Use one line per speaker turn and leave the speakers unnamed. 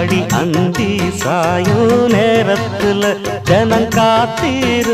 அடி அந்தி சாயும் நேரத்துல ஜனம் காத்திருந்த